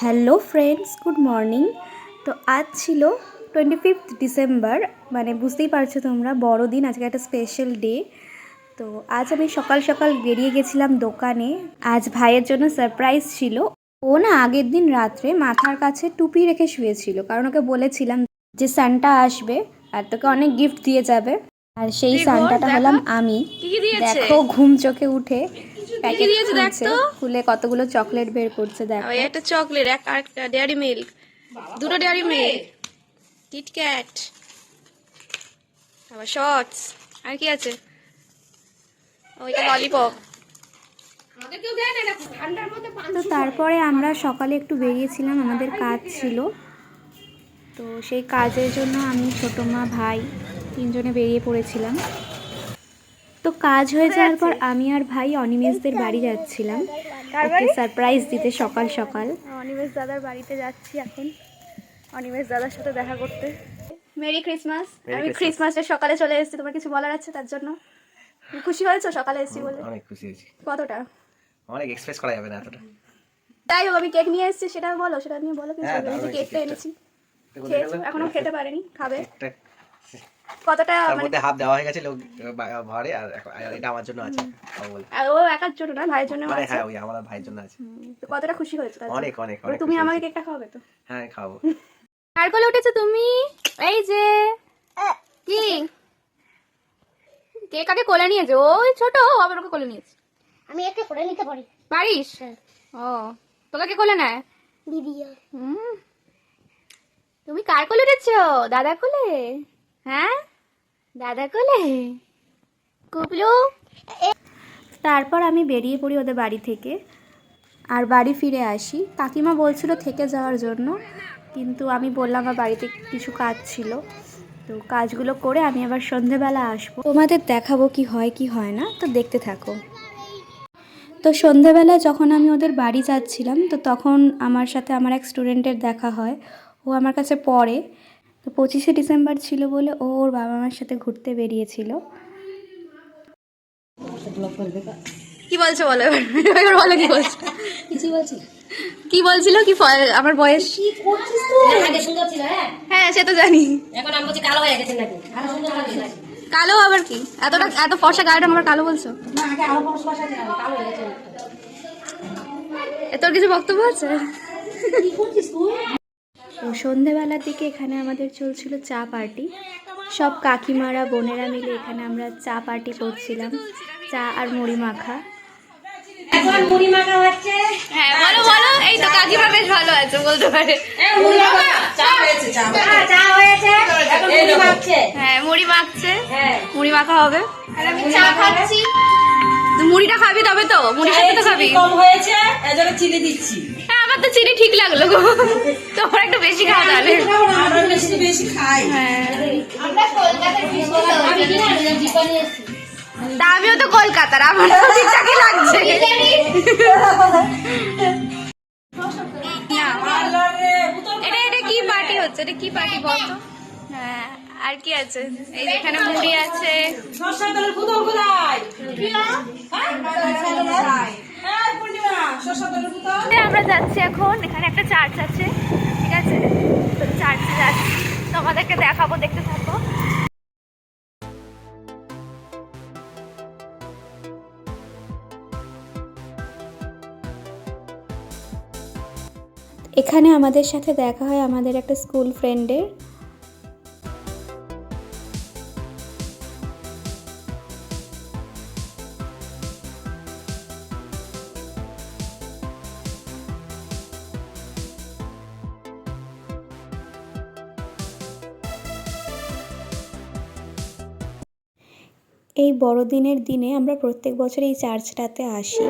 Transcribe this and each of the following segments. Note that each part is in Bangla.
Hello friends good morning. তো আজ ছিল টোয়েন্টি ফিফথ ডিসেম্বর মানে বুঝতেই পারছ তোমরা বড়দিন আজকে একটা স্পেশাল ডে তো আজ আমি সকাল সকাল বেরিয়ে গেছিলাম দোকানে। আজ ভাইয়ের জন্য সারপ্রাইজ ছিল। ও না আগের দিন রাত্রে মাথার কাছে টুপি রেখে শুয়েছিল কারণ ওকে বলেছিলাম যে সানটা আসবে আর তোকে অনেক গিফট দিয়ে যাবে। আর সেই সানটাটা হলাম আমি। দেখো ঘুম চোখে উঠে। প্যাকেট দিয়েছে দেখ তো? খুলে কতগুলো চকলেট বের করছে দেখো। ওই একটা চকলেট এক আরেকটা ডেয়ারি মিল্ক দুটো ডেয়ারি মিল্ক কিটক্যাট আবার শর্টস আর কি আছে? ওইটা ললিপপ তো তারপরে আমরা সকালে একটু বেরিয়েছিলাম আমাদের কাজ ছিল। তো সেই কাজের জন্য আমি ছোটো মা ভাই তিনজনে বেরিয়ে পড়েছিলাম। তো কাজ হয়ে যাওয়ার পর আমি আর ভাই অনিমেষদের বাড়ি যাচ্ছিলাম। ওকে সারপ্রাইজ দিতে সকাল সকাল। অনিমেষ দাদার বাড়িতে যাচ্ছি এখন। অনিমেষ দাদার সাথে দেখা করতে। মেরি ক্রিসমাস আমি ক্রিসমাসের সকালে চলে এসেছি। তোমার কিছু বলার আছে তার জন্য? খুশি হয়েছো সকালে এসেছি বলে? অনেক খুশি হয়েছি। কতটা? অনেক এক্সপ্রেস করা যাবে না এতটা। তাই হোক আমি কেক নিয়ে এসেছি সেটা বলো সেটা নিয়ে বলো কিছু হ্যাঁ, দারুণ কেকটা। এনেছি। এখনও খেতে পারেনি খাবে? কতটা মানে হাফ দেওয়া হয়ে গেছে লোক ঘরে আর এটা আমার জন্য আছে ও একার জন্য না ভাইয়ের জন্য মানে আছে? হ্যাঁ ওই আমার ভাইয়ের জন্য আছে। কতটা খুশি হয়েছে অনেক অনেক অনেক তুমি আমাকে। কেকটা খাওয়াবে তো। হ্যাঁ খাব। কার কোলে উঠেছো তুমি? এই যে। কি? কে কাকে কোলে নিয়েছে ওই ছোট আবার ওকে কোলে নিয়েছে। আমি একটা করে নিতে পারি। পারিস? ও তোকে কে কোলে নেয়? দিদি। হুম। তুমি কার কোলে উঠেছো? দাদা কোলে? হ্যাঁ? দাদা কোলে? তারপর আমি বেরিয়ে পড়ি ওদের বাড়ি থেকে। আর বাড়ি ফিরে আসি। কাকিমা বলছিল থেকে যাওয়ার জন্য। কিন্তু আমি বললাম, আমার বাড়িতে কিছু কাজ ছিল। তো কাজগুলো করে আমি আবার সন্ধেবেলা আসব। তোমাদের দেখাবো কি হয় কি হয় না। তো দেখতে থাকো। তো সন্ধেবেলা যখন আমি ওদের বাড়ি যাচ্ছিলাম, তো তখন আমার সাথে আমার এক স্টুডেন্টের দেখা হয়। ও আমার কাছে পড়ে। তো পঁচিশে ডিসেম্বর ছিল বলে ওর বাবা মার সাথে ঘুরতে বেরিয়েছিল। কি বলছো বলো এবার? বলো কি বলছো? কিছু বলছি কি বলছিল? কি আমার বয়স? হ্যাঁ সে তো জানি। এখন আমি বলছি কালো হয়ে গেছে নাকি কালো আবার কি? এতটা, এত ফর্সা গাড়িটা আমার কালো বলছো? তোর কিছু বক্তব্য আছে? তো সন্ধেবেলার দিকে এখানে আমাদের চলছিল চা পার্টি। সব কাকিমারা বোনেরা মিলে এখানে আমরা চা পার্টি করছিলাম চা আর মুড়ি মাখা। এখন মুড়ি মাখা হচ্ছে। হ্যাঁ বলো বলো এই তো কাকিমা বেশ ভালো আছে বলতে পারে। চা হয়েছে চা চা হয়েছে। এখন মুড়ি মাখছে। হ্যাঁ মুড়ি মাখছে। হ্যাঁ। মুড়ি মাখা হবে। আর আমি চা খাচ্ছি। মুড়িটা খাবি তবে তো মুড়ির সাথে তো খাবি। কম হয়েছে এজন্য চিনি দিচ্ছি। তো চিনি ঠিক লাগল গো। তোমার একটু বেশি খাওয়া তাহলে। আমরা বেশি বেশি খাই। হ্যাঁ। আমি কি জানি দীপালি এসেছি। তা আমিও তো কলকাতার আমার তো ঠিকঠাকই লাগছে। এটা এটা কি পার্টি হচ্ছে? এটা কি পার্টি বলতো হ্যাঁ আর কি আছে? এই যেখানে মুড়ি আছে। আমরা যাচ্ছি এখন। এখানে একটা চার্চ আছে ঠিক আছে? তো চার্চে যাচ্ছি। তোমাদেরকে দেখাবো দেখতে থাকো এখানে আমাদের সাথে দেখা হয় আমাদের একটা স্কুল ফ্রেন্ডের এই বড়দিনের দিনে আমরা প্রত্যেক বছর এই চার্চটাতে আসি।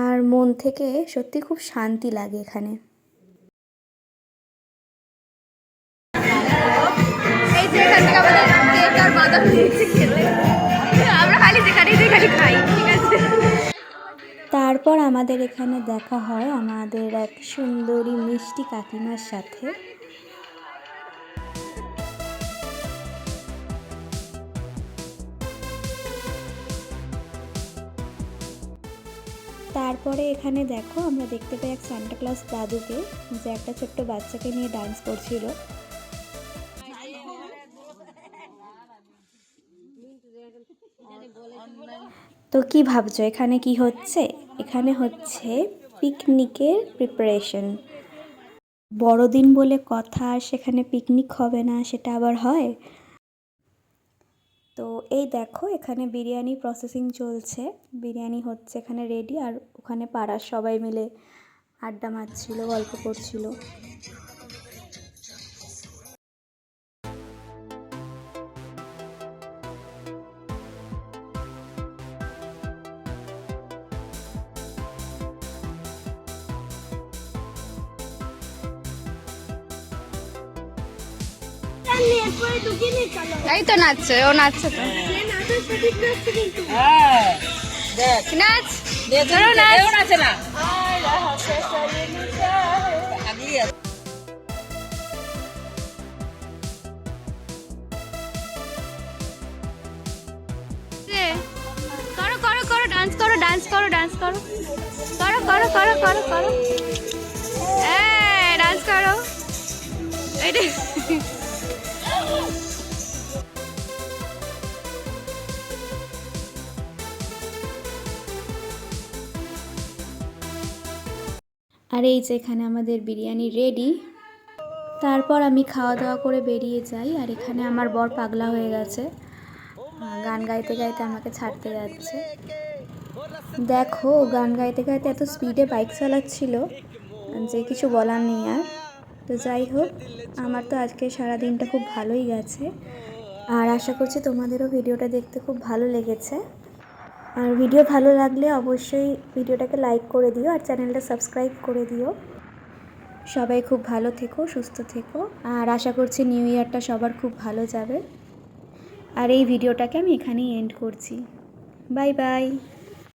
আর মন থেকে সত্যি খুব শান্তি লাগে এখানে। তারপর আমাদের এখানে দেখা হয় আমাদের এক সুন্দরী মিষ্টি কাকিমার সাথে। তারপরে এখানে দেখো আমরা দেখতে পাই এক সান্টা ক্লাস দাদুকে, যে একটা ছোট্ট বাচ্চাকে নিয়ে ডান্স করছিল। তো কি ভাবছ, এখানে কি হচ্ছে? এখানে হচ্ছে পিকনিকের প্রিপারেশন বড়দিন বলে কথা সেখানে পিকনিক হবে না, সেটা আবার হয়? তো এই দেখো, এখানে বিরিয়ানি প্রসেসিং চলছে। বিরিয়ানি হচ্ছে এখানে রেডি আর ওখানে পাড়ার সবাই মিলে আড্ডা মারছিল, গল্প করছিল। এই তো নাচছে ও নাচছে তো। হ্যাঁ নাচ? ধরো নাচ। না। করো করো করো ডান্স করো ডান্স করো ডান্স করো। করো করো করো করো করো। ডান্স করো। এটা আর এই যে এখানে আমাদের বিরিয়ানি রেডি তারপর আমি খাওয়া দাওয়া করে বেরিয়ে যাই, আর এখানে আমার বর পাগলা হয়ে গেছে। গান গাইতে গাইতে আমাকে ছাড়তে যাচ্ছে। দেখো গান গাইতে গাইতে এত স্পিডে বাইক চালাচ্ছিল যে কিছু বলার নেই আর। তো যাই হোক, আমার তো আজকে সারা দিনটা খুব ভালোই গেছে। আর আশা করছি তোমাদেরও ভিডিওটা দেখতে খুব ভালো লেগেছে। আর ভিডিও ভালো লাগলে অবশ্যই ভিডিওটাকে লাইক করে দিও আর চ্যানেলটা সাবস্ক্রাইব করে দিও। সবাই খুব ভালো থেকো, সুস্থ থেকো আর আশা করছি নিউ ইয়ারটা সবার খুব ভালো যাবে। আর এই ভিডিওটাকে আমি এখানেই এন্ড করছি। Bye bye